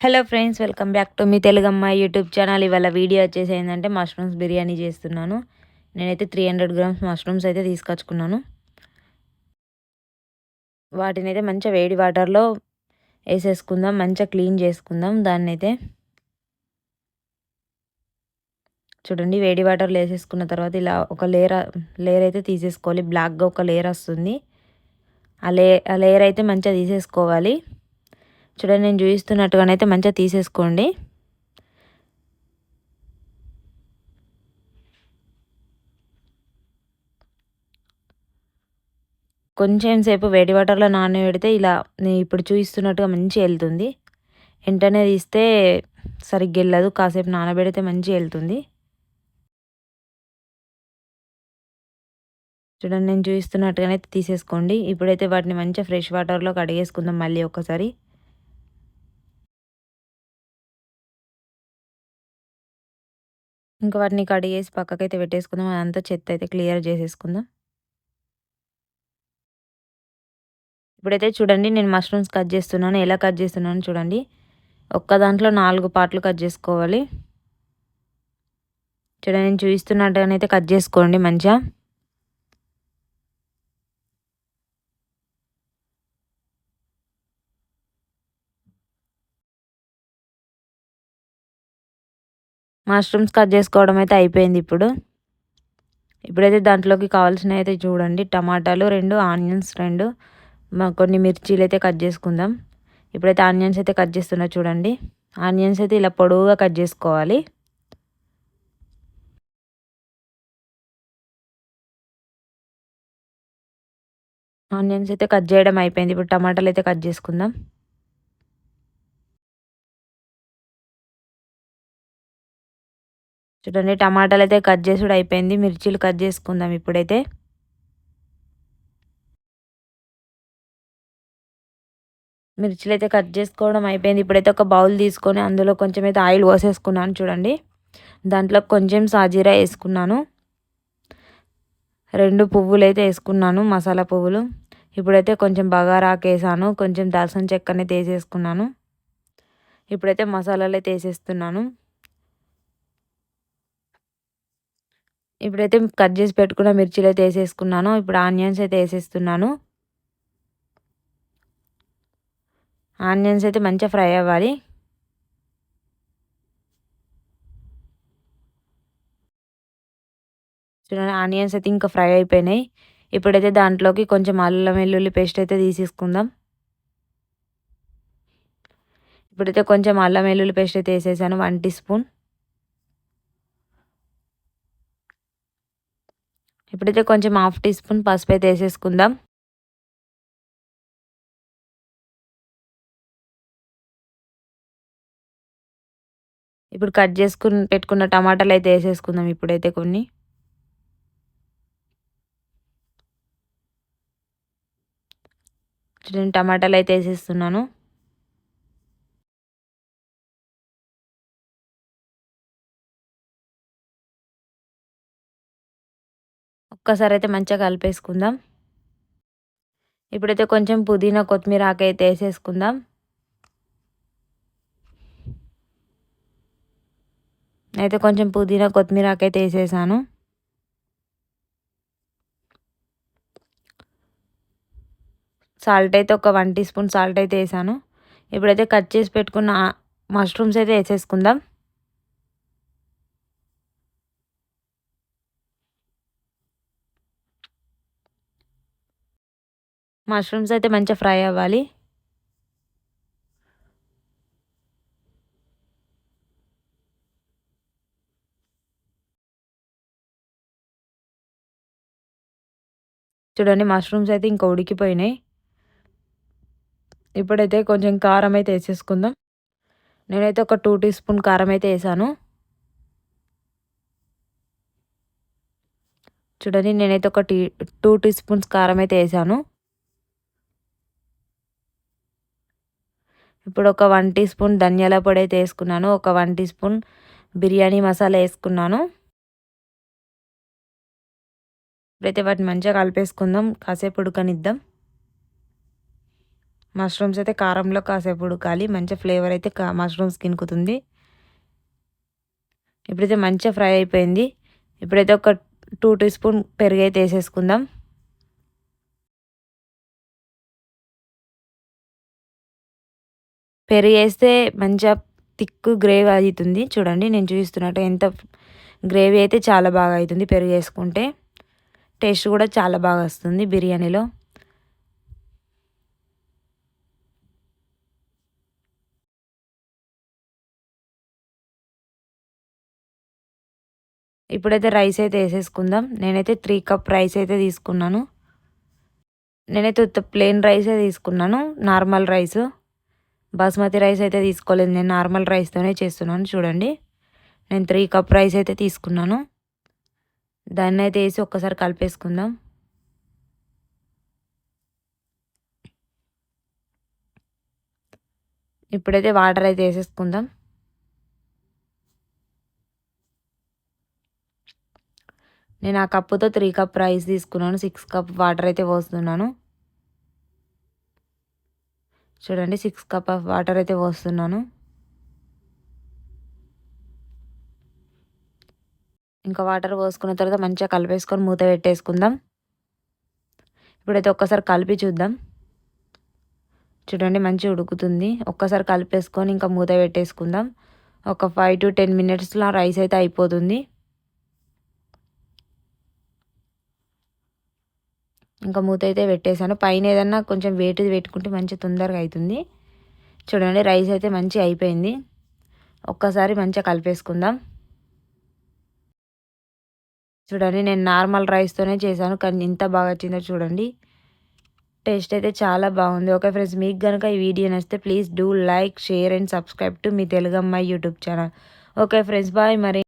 Hello friends welcome back to me Telugamma YouTube channel ఇవాళ video వచ్చేసి ఏంటంటే మష్రూమ్స్ బిర్యానీ చేస్తున్నాను. నేనైతే త్రీ హండ్రెడ్ గ్రామ్స్ మష్రూమ్స్ అయితే తీసుకొచ్చుకున్నాను. వాటిని అయితే మంచిగా వేడి వాటర్లో వేసేసుకుందాం మంచిగా క్లీన్ చేసుకుందాం. దాన్ని అయితే చూడండి వేడి వాటర్లో వేసేసుకున్న తర్వాత ఇలా ఒక లేయర్ లేయర్ అయితే తీసేసుకోవాలి. బ్లాక్గా ఒక లేయర్ వస్తుంది. ఆ లే ఆ లేయర్ అయితే మంచిగా తీసేసుకోవాలి. చూడండి నేను చూపిస్తున్నట్టుగానైతే మంచిగా తీసేసుకోండి. కొంచెం సేపు వేడి వాటర్లో నానబెడితే ఇలా నేను ఇప్పుడు చూపిస్తున్నట్టుగా మంచిగా వెళ్తుంది. వెంటనే తీస్తే సరిగ్గా వెళ్ళదు కాసేపు నానబెడితే మంచిగా వెళ్తుంది. చూడండి నేను చూపిస్తున్నట్టుగానే తీసేసుకోండి. ఇప్పుడైతే వాటిని మంచిగా ఫ్రెష్ వాటర్లో కడిగేసుకుందాం మళ్ళీ ఒకసారి ఇంకా వాటిని కడిగేసి పక్కకైతే పెట్టేసుకుందాం. అదంతా చెత్త అయితే క్లియర్ చేసేసుకుందాం. ఇప్పుడైతే చూడండి నేను మష్రూమ్స్ కట్ చేస్తున్నాను. ఎలా కట్ చేస్తున్నాను చూడండి. ఒక్క దాంట్లో నాలుగు పార్ట్లు కట్ చేసుకోవాలి. చూడండి నేను చూపిస్తున్నట్టుగానైతే కట్ చేసుకోండి మంచిగా. మష్రూమ్స్ కట్ చేసుకోవడం అయితే అయిపోయింది ఇప్పుడు. ఇప్పుడైతే దాంట్లోకి కావాల్సినవి అయితే చూడండి. టమాటాలు రెండు ఆనియన్స్ రెండు. కొన్ని మిర్చీలు అయితే కట్ చేసుకుందాం. ఇప్పుడైతే ఆనియన్స్ అయితే కట్ చేస్తున్నా చూడండి. ఆనియన్స్ అయితే ఇలా పొడవుగా కట్ చేసుకోవాలి. ఆనియన్స్ అయితే కట్ చేయడం అయిపోయింది. ఇప్పుడు టమాటాలు అయితే కట్ చేసుకుందాం. చూడండి టమాటాలు అయితే కట్ చేసుడు అయిపోయింది. మిర్చీలు కట్ చేసుకుందాం ఇప్పుడైతే. మిర్చిలు అయితే కట్ చేసుకోవడం అయిపోయింది. ఇప్పుడైతే ఒక బౌల్ తీసుకొని అందులో కొంచెం అయితే ఆయిల్ పోసేసుకున్నాను చూడండి. దాంట్లో కొంచెం సాజీరా వేసుకున్నాను. రెండు పువ్వులు అయితే వేసుకున్నాను మసాలా పువ్వులు. ఇప్పుడైతే కొంచెం బగారాకు వేసాను కొంచెం దాల్చిన చెక్కని తీసేసుకున్నాను ఇప్పుడైతే మసాలాలు అయితే వేసేస్తున్నాను. ఇప్పుడైతే కట్ చేసి పెట్టుకున్న మిర్చిలు అయితే వేసేసుకున్నాను. ఇప్పుడు ఆనియన్స్ అయితే వేసేస్తున్నాను. ఆనియన్స్ అయితే మంచిగా ఫ్రై అవ్వాలి. చూడండి ఆనియన్స్ అయితే ఇంకా ఫ్రై అయిపోయినాయి. ఇప్పుడైతే దాంట్లోకి కొంచెం అల్లం వెల్లుల్లి పేస్ట్ అయితే తీసేసుకుందాం. ఇప్పుడైతే కొంచెం అల్లం వెల్లుల్లి పేస్ట్ అయితే వేసేసాను వన్ టీ స్పూన్. ఇప్పుడైతే కొంచెం హాఫ్ టీ స్పూన్ పసుపు అయితే వేసేసుకుందాం. ఇప్పుడు కట్ చేసుకుని పెట్టుకున్న టమాటాలు అయితే వేసేసుకుందాం ఇప్పుడైతే కొన్ని. చూడండి టమాటాలు అయితే వేసేస్తున్నాను. ఒక్కసారి అయితే మంచిగా కలిపేసుకుందాం. ఇప్పుడైతే కొంచెం పుదీనా కొత్తిమీర ఆకు అయితే వేసేసుకుందాం. అయితే కొంచెం పుదీనా కొత్తిమీర ఆకు అయితే వేసేసాను. సాల్ట్ అయితే ఒక వన్ టీ స్పూన్ సాల్ట్ అయితే వేసాను. ఇప్పుడైతే కట్ చేసి పెట్టుకున్న మష్రూమ్స్ అయితే వేసేసుకుందాం. మష్రూమ్స్ అయితే మంచిగా ఫ్రై అవ్వాలి. చూడండి మష్రూమ్స్ అయితే ఇంకా ఉడికిపోయినాయి. ఇప్పుడైతే కొంచెం కారం అయితే వేసేసుకుందాం. నేనైతే ఒక టూ టీ స్పూన్ కారం అయితే వేసాను. చూడండి నేనైతే ఒక టీ టూ టీ స్పూన్స్ కారం అయితే వేసాను. ఇప్పుడు ఒక వన్ టీ స్పూన్ ధనియాల పొడి అయితే వేసుకున్నాను. ఒక one teaspoon biryani masala వేసుకున్నాను. ఇప్పుడైతే వాటిని మంచిగా కలిపేసుకుందాం. కాసేపు ఉడకనిద్దాం. మష్రూమ్స్ అయితే కారంలో కాసేపు ఉడకాలి. మంచిగా ఫ్లేవర్ అయితే మష్రూమ్స్ కినుకుతుంది ఇప్పుడైతే మంచిగా ఫ్రై అయిపోయింది. ఇప్పుడైతే ఒక టూ టీ స్పూన్ పెరుగు అయితే వేసేసుకుందాం. పెరుగు వేస్తే మంచిగా థిక్ గ్రేవీ అవుతుంది. చూడండి నేను చూపిస్తున్నట్టు ఎంత గ్రేవీ అయితే చాలా బాగా అవుతుంది పెరుగు వేసుకుంటే టేస్ట్ కూడా చాలా బాగా వస్తుంది బిర్యానీలో. ఇప్పుడైతే రైస్ అయితే వేసేసుకుందాం. నేనైతే త్రీ కప్ రైస్ అయితే తీసుకున్నాను. నేనైతే ప్లెయిన్ రైసే తీసుకున్నాను. Normal rice. బాస్మతి రైస్ అయితే తీసుకోలేదు. నేను నార్మల్ రైస్తోనే చేస్తున్నాను. చూడండి. నేను త్రీ కప్ రైస్ అయితే తీసుకున్నాను. దాన్ని అయితే వేసి ఒక్కసారి కలిపేసుకుందాం. ఇప్పుడైతే వాటర్ అయితే వేసేసుకుందాం. నేను ఆ కప్పుతో త్రీ కప్ రైస్ తీసుకున్నాను. సిక్స్ కప్ వాటర్ అయితే పోస్తున్నాను. చూడండి సిక్స్ కప్ ఆఫ్ వాటర్ అయితే పోస్తున్నాను. ఇంకా వాటర్ పోసుకున్న తర్వాత మంచిగా కలిపేసుకొని మూత పెట్టేసుకుందాం. ఇప్పుడైతే ఒక్కసారి కలిపి చూద్దాం. చూడండి మంచిగా ఉడుకుతుంది. ఒక్కసారి కలిపేసుకొని ఇంకా మూత పెట్టేసుకుందాం. ఒక ఫైవ్ టు టెన్ మినిట్స్లో రైస్ అయితే అయిపోతుంది. ఇంకా మూత అయితే పెట్టేశాను. పైన ఏదన్నా కొంచెం వేటిది పెట్టుకుంటే మంచి తొందరగా అవుతుంది చూడండి రైస్ అయితే మంచిగా అయిపోయింది. ఒక్కసారి మంచిగా కలిపేసుకుందాం. చూడండి నేను నార్మల్ రైస్తోనే చేశాను కానీ ఇంత బాగా వచ్చిందో చూడండి. టేస్ట్ అయితే చాలా బాగుంది. ఓకే ఫ్రెండ్స్ మీకు కనుక ఈ వీడియో నచ్చితే please do like share and subscribe to me Telugamma YouTube channel. Okay friends bye మరి.